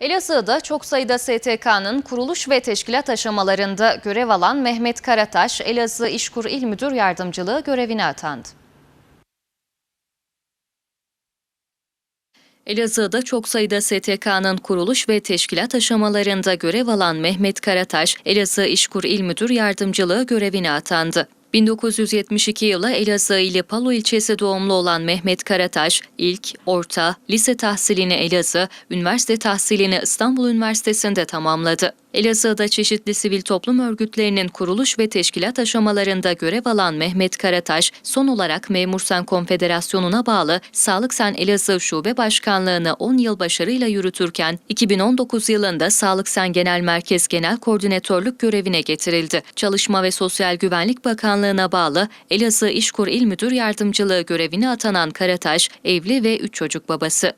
Elazığ'da çok sayıda STK'nın kuruluş ve teşkilat aşamalarında görev alan Mehmet Karataş, Elazığ İşkur İl Müdür Yardımcılığı görevine atandı. Elazığ'da çok sayıda STK'nın kuruluş ve teşkilat aşamalarında görev alan Mehmet Karataş, Elazığ İşkur İl Müdür Yardımcılığı görevine atandı. 1972 yılı Elazığ ili Palo ilçesi doğumlu olan Mehmet Karataş, ilk, orta, lise tahsilini Elazığ, üniversite tahsilini İstanbul Üniversitesi'nde tamamladı. Elazığ'da çeşitli sivil toplum örgütlerinin kuruluş ve teşkilat aşamalarında görev alan Mehmet Karataş, son olarak Memur Sen Konfederasyonu'na bağlı Sağlık Sen Elazığ Şube Başkanlığı'nı 10 yıl başarıyla yürütürken, 2019 yılında Sağlık Sen Genel Merkez Genel Koordinatörlük görevine getirildi. Çalışma ve Sosyal Güvenlik Bakanlığı'na bağlı Elazığ İşkur İl Müdür Yardımcılığı görevine atanan Karataş, evli ve 3 çocuk babası.